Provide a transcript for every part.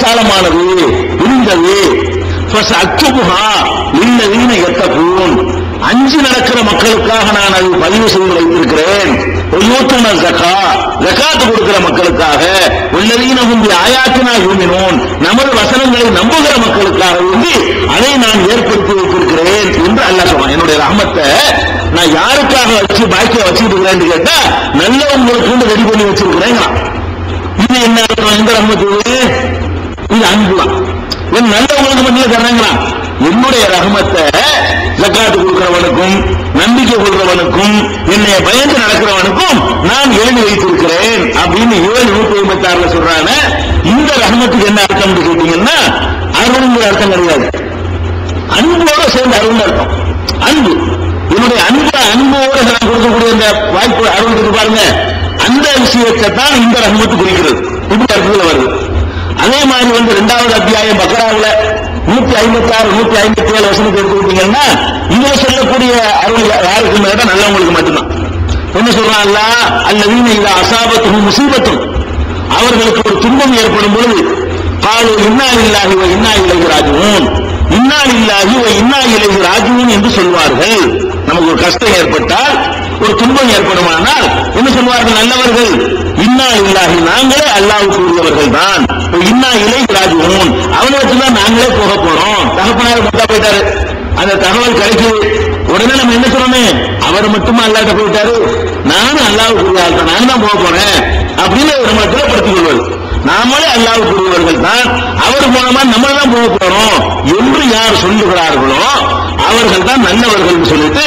விசாலமானது விரிந்தது இல்லதீன எத்தகூன். அஞ்சு நடக்கிற மக்களுக்காக நான் அது பதிவு செய்து வைத்திருக்கிறேன். ஜக்கா ஜக்காத்து கொடுக்கிற மக்களுக்காக. உள்ளதீன முந்தி ஆயாத்தினா யூமினோன். நமது வசனங்களை நம்புகிற மக்களுக்காக வேண்டி அதை நான் ஏற்படுத்தி வைத்திருக்கிறேன் என்று அல்ல சொன்னான். என்னுடைய ரஹமத்தை நான் யாருக்காக வச்சு பாக்கிய வச்சுட்டு இருக்கிறேன்னு கேட்டா நல்லவங்களுக்கு ரெடி பண்ணி வச்சிருக்கிறேன் இது என்ன எந்த ரஹமத்து இது? அன்பு தான் என் நல்லவங்களுக்கு மட்டும் தர்றாங்களா என்னுடைய ரஹமத்தை ஜக்காத்து கொடுக்கிறவனுக்கும் நம்பிக்கை கொள்றவனுக்கும் என்னை பயந்து நடக்கிறவனுக்கும் நான் எழுதி வைத்திருக்கிறேன் அப்படின்னு ஏழு நூத்தி ஐம்பத்தி ஆறுல சொல்றாங்க இந்த ரகமத்துக்கு என்ன அர்த்தம் கேட்டீங்கன்னா அருள்ங்கிற அர்த்தம் கிடையாது. அன்போட சேர்ந்து அருள் அர்த்தம். அன்பு. என்னுடைய அன்பு அன்போட நான் கொடுக்கக்கூடிய இந்த வாய்ப்பு அருள் பாருங்க அந்த விஷயத்தை தான் இந்த ரகமத்து குறிக்கிறது. இப்படி அர்த்தத்தில் வருது. அதே மாதிரி வந்து இரண்டாவது அத்தியாயம் பக்கராவில் நூத்தி ஐம்பத்தி ஆறு நூத்தி ஐம்பத்தி ஏழு வசனத்தை எடுத்துக்கிட்டீங்கன்னா இதுல சொல்லக்கூடிய அருள் யாருக்கு மேல நல்லவங்களுக்கு மட்டும்தான். என்ன சொல்றான்ல அல்லவீன இது அசாபத்தும் முசீபத்தும். அவர்களுக்கு ஒரு துன்பம் ஏற்படும் பொழுது காலு இன்னா இல்லாகி வ இன்னா இலைஹி ராஜிஊன். இன்னா இல்லாகி இன்னா இலைஹி ராஜிஊன் என்று சொல்வார்கள். நமக்கு ஒரு கஷ்டம் ஏற்பட்டால் ஒரு துன்பம் ஏற்படுமானால் என்ன சொல்வார்கள்? நல்லவர்கள் இன்னா இல்லாகி நாங்களே அல்லாவுக்கு உரியவர்கள் தான் இன்னா இலை ராஜிஊன் அவனை வச்சுதான் நாங்களே போக போறோம். தகப்பனார் மொத்தா போயிட்டாரு. அந்த தகவல் கிடைக்குது உடனே நம்ம என்ன சொல்றோமே அவர் மட்டுமா அல்லாட்ட போயிட்டாரு? நானும் அல்லாவுக்குரிய ஆள் தான் நான் தான் போக போறேன் அப்படின்னு நம்ம திடப்படுத்திக் கொள்வது நாமளே அல்லாவுக்குரியவர்கள் தான். அவர் மூலமா நம்ம தான் போக போறோம் என்று யார் சொல்லுகிறார்களோ அவர்கள் தான் நல்லவர்கள் சொல்லிட்டு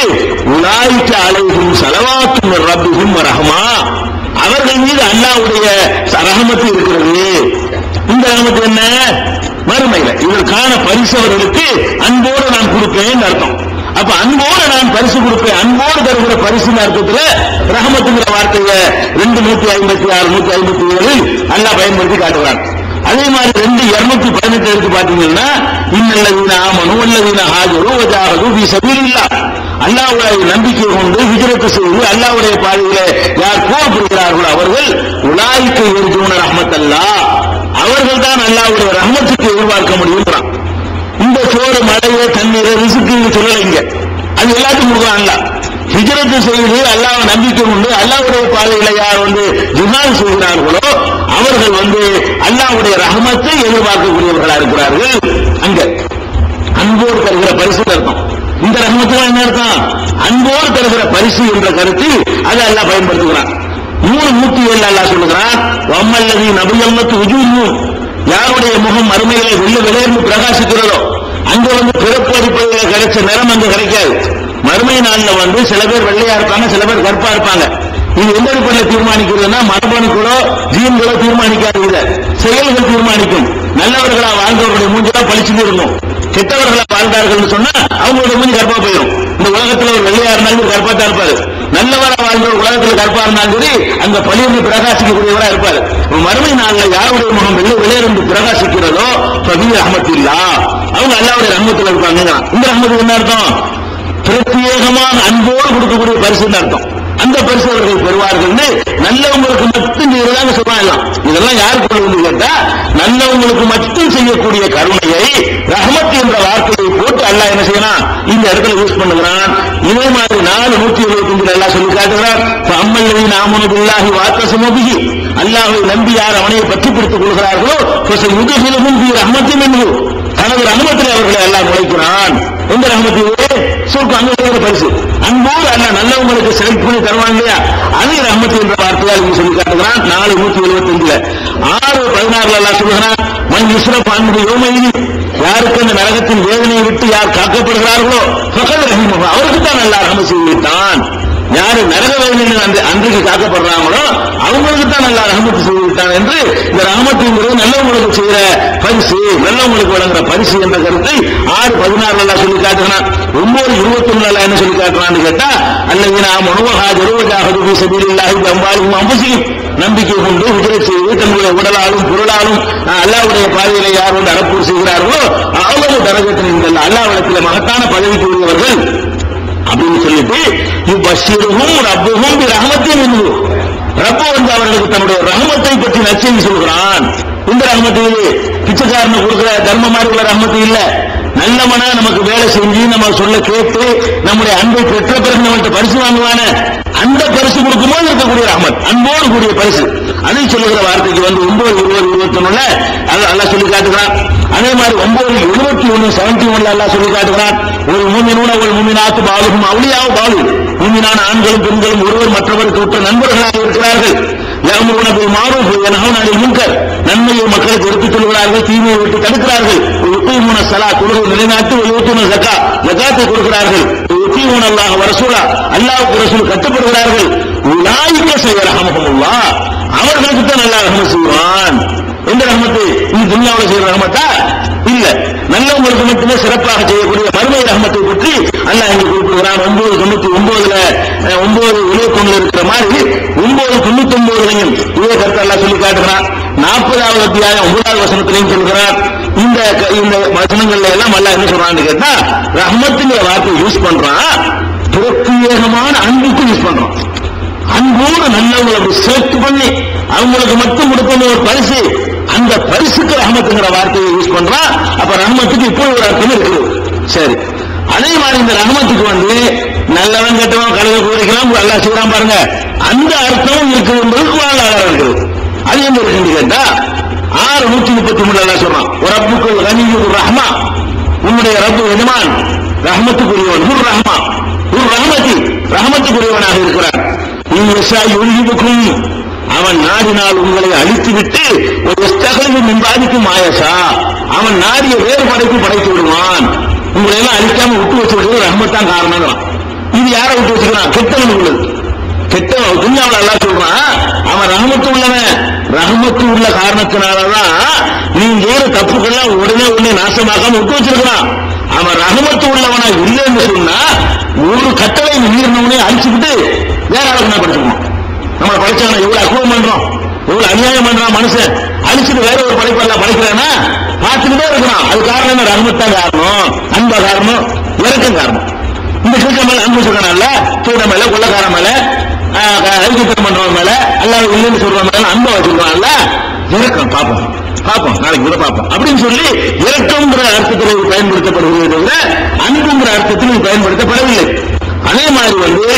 உலாய்க்க அழகும் செலவாக்கும் ரப்பிகும் ரஹமா. அவர்கள் மீது அல்லாவுடைய ரஹமத்து இருக்கிறது. இந்த ரஹமத்து என்ன? வறுமையில. இதற்கான பரிசு அவர்களுக்கு அன்போடு நான் கொடுப்பேன் அர்த்தம். அப்ப அன்போடு நான் பரிசு கொடுப்பேன். அன்போடு தருகிற பரிசு அர்த்தத்துல ரஹமத்துங்கிற வார்த்தையை ரெண்டு நூத்தி ஐம்பத்தி ஆறு நூத்தி ஐம்பத்தி ஏழில் நல்லா பயன்படுத்தி காட்டுகிறான். அதே மாதிரி ரெண்டு இருநூத்தி பதினெட்டு எடுத்து பாத்தீங்கன்னா இன்னல்லவீன ஆமனும் அல்லவீன ஹாஜரு வஜாகது பி சபீலில்லா அல்லாவுடைய நம்பிக்கை கொண்டு விஜயத்து செய்து அல்லாவுடைய பாதையிலே யார் போர் அவர்கள் உலாய்க்கு எழுதுன ரஹமத் அல்லா அவர்கள் தான் அல்லாவுடைய ரஹமத்துக்கு எதிர்பார்க்க முடியும் இந்த சோறு மழையோ தண்ணீரோ ரிசுக்கு சொல்லலைங்க அது எல்லாத்துக்கும் கொடுக்குறான் அல்ல ஹிஜரத்து செய்து அல்லாஹ் நம்பிக்கை உண்டு. அல்லாவுடைய பாதையில யார் வந்து ஜிஹான் செய்கிறார்களோ அவர்கள் வந்து அல்லாஹ்வுடைய ரஹமத்தை எதிர்பார்க்கக்கூடியவர்களா இருக்கிறார்கள். அங்க. அன்போடு தருகிற பரிசு அர்த்தம்? இந்த ரஹமத்துக்கு என்ன அர்த்தம்? அன்போடு தருகிற பரிசு என்ற கருத்தில் அதை எல்லாம் பயன்படுத்துகிறான். மூணு நூத்தி ஏழு அல்லா சொல்லுகிறான் வம்மல்லதி நபியம்மத்து உஜூயும் யாருடைய முகம் மறுமையில வெள்ள வெளியேந்து பிரகாசிக்கிறதோ அங்க வந்து பிறப்பு அடிப்படையில் கிடைச்ச நிறம் அங்க கிடைக்காது. மறுமை நாளில் வந்து சில பேர் வெள்ளையா இருப்பாங்க சில பேர் கருப்பா இருப்பாங்க. இது எந்த அடிப்படையில் தீர்மானிக்கிறதுனா மரபணுக்களோ ஜீன்களோ தீர்மானிக்காது இத. செயல்கள் தீர்மானிக்கும். நல்லவர்களா வாழ்ந்தவர்களுடைய மூஞ்சலா பழிச்சுட்டு இருக்கும் கெட்டவர்களா வாழ்ந்தார்கள் சொன்னா அவங்களுடைய மூஞ்சி கருப்பா போயிடும். இந்த உலகத்துல ஒரு வெள்ளையா இருந்தாலும் கருப்பா தான் இருப்பாரு. நல்லவரா வாழ்ந்தவர் உலகத்தில் கருப்பா இருந்தாலும் சரி அந்த பழியிருந்து பிரகாசிக்கக்கூடியவரா இருப்பார். மறுமை நாள்ல யாருடைய முகம் வெள்ளை வெளியிருந்து பிரகாசிக்கிறதோ பவி ரஹமத்தில்லா. அவங்க அல்லாவுடைய ரஹமத்துல இருப்பாங்க. இந்த ரஹமத்துக்கு என்ன அர்த்தம்? பிரத்யேகமான அன்போடு கொடுக்கக்கூடிய பரிசு அர்த்தம். அந்த பரிசு அவர்கள் பெறுவார்கள் நல்லவங்களுக்கு மட்டும் செய்யறதாக சொல்லலாம் இதெல்லாம் யாருக்கு கேட்டா நல்லவங்களுக்கு மட்டும் செய்யக்கூடிய கருணையை ரஹமத் என்ற வார்த்தை போட்டு அல்லா என்ன செய்யலாம் இந்த இடத்துல யூஸ் பண்ணுகிறான். இதே மாதிரி நாலு நூத்தி இருபத்தி அஞ்சுல எல்லாம் சொல்லி காட்டுகிறார். அம்மல்லவி நாமனுபில்லாஹி வாத்த அல்லாஹை நம்பி யார் அவனை பற்றி பிடித்துக் கொள்கிறார்களோ யுகசிலும் ரஹமத்தின் என்று தனது ரஹமத்தில் அவர்களை எல்லாம் உழைக்கிறான். எந்த ரஹமத்தில் சுருக்கு அங்க பரிசு. அன்போடு அல்ல நல்லவங்களுக்கு செலக்ட் பண்ணி தருவான் இல்லையா? அது ரகமத்து என்ற வார்த்தையால் இங்கு சொல்லி காட்டுகிறான். நாலு நூத்தி எழுபத்தி அஞ்சுல ஆறு பதினாறுல எல்லாம் சொல்லுகிறான் மண் இஸ்ரப் அன்பு யோமையில் யாருக்கு அந்த நரகத்தின் வேதனையை விட்டு யார் காக்கப்படுகிறார்களோ பகல் ரஹிமகம் அவருக்கு தான் நல்லா ரஹம விட்டான் யாரு நரக வேதனையில் அந்த அன்றைக்கு காக்கப்படுறாங்களோ அவங்களுக்கு தான் நல்லா ரகமத்து செய்துவிட்டான் என்று இந்த ரஹமத்துங்கிறது நல்லவங்களுக்கு செய்கிற பரிசு நல்லவங்களுக்கு வழங்குற பரிசு என்ற கருத்தை ஆறு பதினாறு நல்லா சொல்லி காட்டுகிறான். ஒன்பது இருபத்தி ஒண்ணுல என்ன சொல்லி காட்டுறான்னு கேட்டா அல்லது நாம் உணவகா ஜெருவஜாக சபீலில்லாஹி அம்பாலும் அம்பசியும். நம்பிக்கை கொண்டு உதிரை செய்து தன்னுடைய உடலாலும் பொருளாலும் அல்லாவுடைய பாதையில யார் வந்து அறப்பூர் செய்கிறார்களோ அவ்வளவு தரகத்தில் இந்த அல்லாவிடத்தில் மகத்தான பதவிக்கு உள்ளவர்கள் அப்படின்னு சொல்லிட்டு இவ்வசிறுகும் ரப்புகும் ரஹமத்தையும் என்று ரப்ப வந்து அவர்களுக்கு தன்னுடைய ரஹமத்தை பற்றி நச்செய்தி சொல்கிறான். இந்த ரஹமத்து இது பிச்சைக்காரனு கொடுக்குற தர்ம மாதிரி உள்ள ரஹமத்து இல்ல. நல்லவனா நமக்கு வேலை செஞ்சு நம்ம சொல்ல கேட்டு நம்முடைய அன்பை பெற்ற பிறகு நம்மள்ட்ட பரிசு வாங்குவான. அந்த பரிசு கொடுக்கும்போது இருக்கக்கூடிய ரஹமத். அன்போடு கூடிய பரிசு. அதை சொல்லுகிற வார்த்தைக்கு வந்து ஒன்பது இருபது இருபத்தி ஒண்ணுல நல்லா சொல்லி காட்டுகிறான். அதே மாதிரி ஒன்பது எழுபத்தி ஒண்ணு செவன்டி ஒன்ல எல்லாம் சொல்லி காட்டுகிறான் ஒரு மூமினோட ஒரு மூமினாத்து பாலுகும் அவளியாவு பாலு. மூமினான ஆண்களும் பெண்களும் ஒருவர் மற்றவருக்கு உற்ற நண்பர்களாக இருக்கிறார்கள். யாமுனது மாறும் மாரூஃப் யன்ஹவுன முன்கர். நன்மையை மக்களுக்கு எடுத்துச் சொல்கிறார்கள் தீமையை விட்டு தடுக்கிறார்கள். யுகீமுன ஸலா தொழுகை நிலைநாட்டு யூத்துன ஜக்கா ஜகாத்தை கொடுக்கிறார்கள். யுகீமுன அல்லாஹ் வரசூலா அல்லாவுக்கு ரசூல் கட்டுப்படுகிறார்கள். உலாயிக்க செய்யரஹமஹுல்லாஹ் அவர்களுக்கு தான் நல்லா ரஹமத் செய்வான். எந்த ரஹமத்து இந்த துன்யாவில் செய்யற ரகமத்தா? இல்ல. நல்லவங்களுக்கு மட்டுமே சிறப்பாக செய்யக்கூடிய மறுமை ரகமத்தை பற்றி அல்லாஹ் இங்கு குறிப்பிடுகிறான் ஒன்பது தொண்ணூத்தி ஒன்பதுல ஒன்பது இருபத்தி இருக்கிற மாதிரி ஒன்பது தொண்ணூத்தி ஒன்பதுலையும் இதே கருத்தை எல்லாம் சொல்லி காட்டுகிறான். நாற்பதாவது அத்தியாயம் ஒன்பதாவது வசனத்திலையும் சொல்கிறான். இந்த க- இந்த வசனங்கள்ல எல்லாம் அல்ல என்ன சொல்றான்னு கேட்டா ரஹமத்துங்கிற வார்த்தை யூஸ் பண்றான். பிரத்யேகமான அன்புக்கு யூஸ் பண்றான். அன்போடு நல்லவங்களை சேர்த்து பண்ணி அவங்களுக்கு மட்டும் கொடுக்கணும் ஒரு பரிசு. அந்த பரிசுக்கு ரஹமத்துங்கிற வார்த்தையை யூஸ் பண்றான் அப்ப ரஹமத்துக்கு இப்போ ஒரு அர்த்தம் இருக்குது. சரி. அதே மாதிரி இந்த ரஹமத்துக்கு வந்து நல்லவன் கெட்டவன் கழுத குறைக்கலாம் நல்லா செய்யலாம் பாருங்க. அந்த அர்த்தமும் இருக்குது என்பது குரான்ல இருக்குது அது எங்க இருக்குன்னு கேட்டா ஆறு நூத்தி முப்பத்தி மூணு எல்லாம் சொல்றான் ஒரு அப்புக்கு கனியூர் ரஹ்மா. உன்னுடைய ரப்பு எஜமான் ரஹமத்துக்குரியவன் உர் ரஹ்மா. உர் ரஹமதி ரஹமத்துக்குரியவனாக இருக்கிறான் விவசாயி யுல்ஹிபுக்கும் அவன் நாடினால் உங்களை அழித்துவிட்டு ஒரு எஸ்தகலிவு மின்பாதிக்கும் ஆயசா? அவன் நாடிய வேறு படைக்கும் படைத்து விடுவான். உங்களை எல்லாம் அழிக்காம விட்டு வச்சு விடுறது ரஹமத்தான் காரணம் இது யாரை விட்டு வச்சுக்கிறான்? கெட்டவன் உள்ளது. கெட்டவன் துன்யாவில் எல்லாம் சொல்றான் அவன் ரஹமத்து உள்ளவன். ரஹமத்து உள்ள காரணத்தினாலதான் நீங்க செய்யற தப்புக்கெல்லாம் உடனே உடனே நாசமாக்காம விட்டு வச்சிருக்கிறான். அவன் ரஹமத்து உள்ளவனா இல்லைன்னு சொன்னா ஒரு கட்டளை மீறினவனே அழிச்சுக்கிட்டு வேற ஆளுக்கு நான் படிச்சுக்கணும். நம்மளை படிச்சவன எவ்வளவு அக்குவம் பண்றோம். எவ்வளவு அநியாயம் பண்றான் மனுஷன். அழிச்சுட்டு வேற ஒரு படைப்பெல்லாம் படிக்கிறானா? பார்த்துக்கிட்டே இருக்கிறான். அது காரணம் என்ன ரஹமத்தான் காரணம். அன்ப காரணம்? இறக்கம் காரணம். இந்த கிழக்க மேல அன்பு சொல்லணும்ல சூட மேல கொள்ளக்கார மேல ஐக்கியம் பண்றவன் மேல அல்லாஹ் இல்லைன்னு சொல்றவன் மேல அன்பை வச்சிருக்கான்ல. இறக்கம் பார்ப்போம் பார்ப்போம் நாளைக்கு கூட பார்ப்போம் அப்படின்னு சொல்லி இறக்கம்ங்கிற அர்த்தத்தில் பயன்படுத்தப்படுகிறது தவிர அன்புங்கிற அர்த்தத்தில் பயன்படுத்தப்படவில்லை. அதே மாதிரி வந்து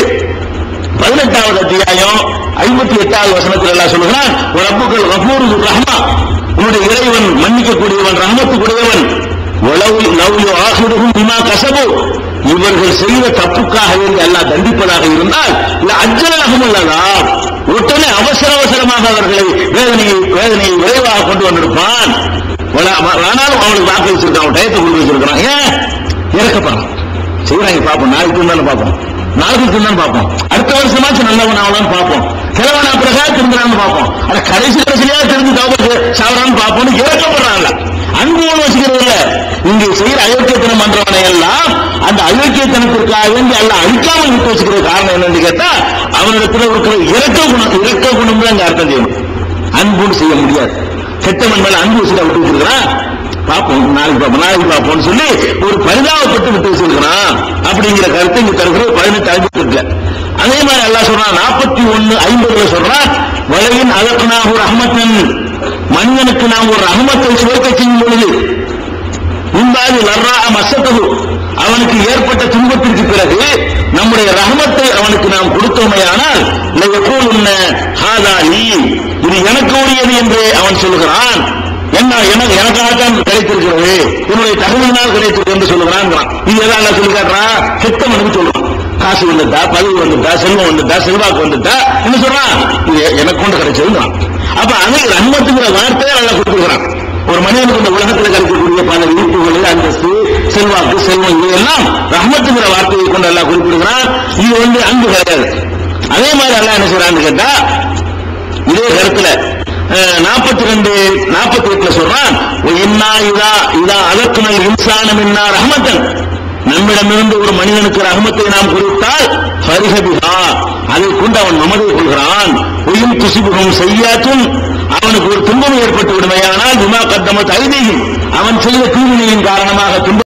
பதினெட்டாவது அத்தியாயம் ஐம்பத்தி எட்டாவது வசனத்தில் எல்லாம் சொல்லுகிறான் ரப்புகள் ரபூர் ரஹ்மா. உன்னுடைய இறைவன் மன்னிக்கக்கூடியவன் ரஹமத்துக்குரியவன். உளவு லவ்யோ கசபு. இவர்கள் செய்த தப்புக்காக எல்லாம் தண்டிப்பதாக இருந்தால் இந்த அஜலகம் அல்லதா உடனே அவசர அவசரமாக அவர்களை வேதனையை வேதனையை விரைவாக கொண்டு வந்திருப்பான். ஆனாலும் அவனுக்கு வாக்கு வச்சிருக்கான் அவன் டயத்தை கொண்டு வச்சிருக்கான் ஏன்? இறக்கப்படுறான் செய்யறாங்க பார்ப்போம். நாளைக்கு இருந்தாலும் பார்ப்போம். நாளைக்கு பார்ப்போம். அடுத்த வருஷமாச்சும் நல்லவன் ஆகலாம்னு பார்ப்போம். கிழவனா பிறகு திருந்துறான்னு பார்ப்போம். ஆனா கடைசி கடைசியா திருந்து தவறு சாவரான்னு பார்ப்போம்னு இறக்கப்படுறான்ல அன்போடு வசிக்கிறது இல்ல இங்கே செய்யற அயோக்கியத்தனம் பண்றவனை எல்லாம் அந்த அயோக்கியத்தனத்திற்காக வேண்டி அல்ல அழிக்காமல் விட்டு வச்சுக்கிற காரணம் என்னன்னு கேட்டா அவனிடத்துல இருக்கிற இறக்க குணம் இறக்க குணம் தான் அர்த்தம் செய்யணும் அன்புன்னு செய்ய முடியாது. கெட்டவன் மேல அன்பு வச்சுட்டா விட்டு வச்சிருக்கிறான். பார்ப்போம் நாளைக்கு பார்ப்போம். நாளைக்கு பார்ப்போம்னு சொல்லி ஒரு பரிதாபப்பட்டு விட்டு வச்சிருக்கிறான். அப்படிங்கிற கருத்தை இங்க தருகிற அதே மாதிரி அல்லாஹ் சொல்றான் நாற்பத்தி ஒன்னு ஐம்பதுல சொல்றான் வலையின் அதற்குனா ஒரு அஹமத்தன் மனிதனுக்கு நாம் ஒரு அகமத்தை சுவைக்க செய்யும் பொழுது உண்டாது லர்ரா மசத்தது அவனுக்கு ஏற்பட்ட துன்பத்திற்கு பிறகு நம்முடைய ரஹமத்தை அவனுக்கு நாம் கொடுத்தோமே ஆனால் உன்ன ஹாதா நீ இது எனக்கு உரியது என்று அவன் சொல்லுகிறான். என்ன எனக்கு எனக்காகத்தான் கிடைத்திருக்கிறது. என்னுடைய தகுதியினால் கிடைத்திருக்கு என்று சொல்லுகிறான். இது எதாவது சொல்லி காட்டுறான்? என்று சொல்றான். காசு வந்துட்டா பதவி வந்துட்டா செல்வம் வந்துட்டா செல்வாக்கு வந்துட்டா என்ன சொல்றான் இது எனக்கு கொண்டு கிடைச்சதுங்கிறான் அப்ப அது ரஹ்மத்துங்கிற வார்த்தையை நல்லா கொடுத்துருக்கிறான். ஒரு மனிதனுக்கு இந்த உலகத்தில் கிடைக்கக்கூடிய பல இனிப்புகள் அந்தஸ்து செல்வாக்கு செல்வம் இவையெல்லாம் ரஹ்மத்துங்கிற வார்த்தையை கொண்டு எல்லாம் குறிப்பிடுகிறான் இது வந்து அன்பு கிடையாது. அதே மாதிரி எல்லாம் என்ன செய்யறான்னு கேட்டா இதே கருத்துல நாற்பத்தி ரெண்டு நாற்பத்தி எட்டுல சொல்றான் என்ன இதா இதா அதற்குமே இன்சானம் என்ன ரஹமத்தன். நம்மிடமிருந்து ஒரு மனிதனுக்கு ரகமத்தை நாம் குறித்தால் பரிகபிகா அதை கொண்டு அவன் மமதை கொள்கிறான். உயிர் துசிபுகம் செய்யாற்றும் அவனுக்கு ஒரு துன்பம் ஏற்பட்டு விடுமையானால் விமா கத்தமத் ஐதீகம் அவன் செய்த தீவினையின் காரணமாக துன்பம்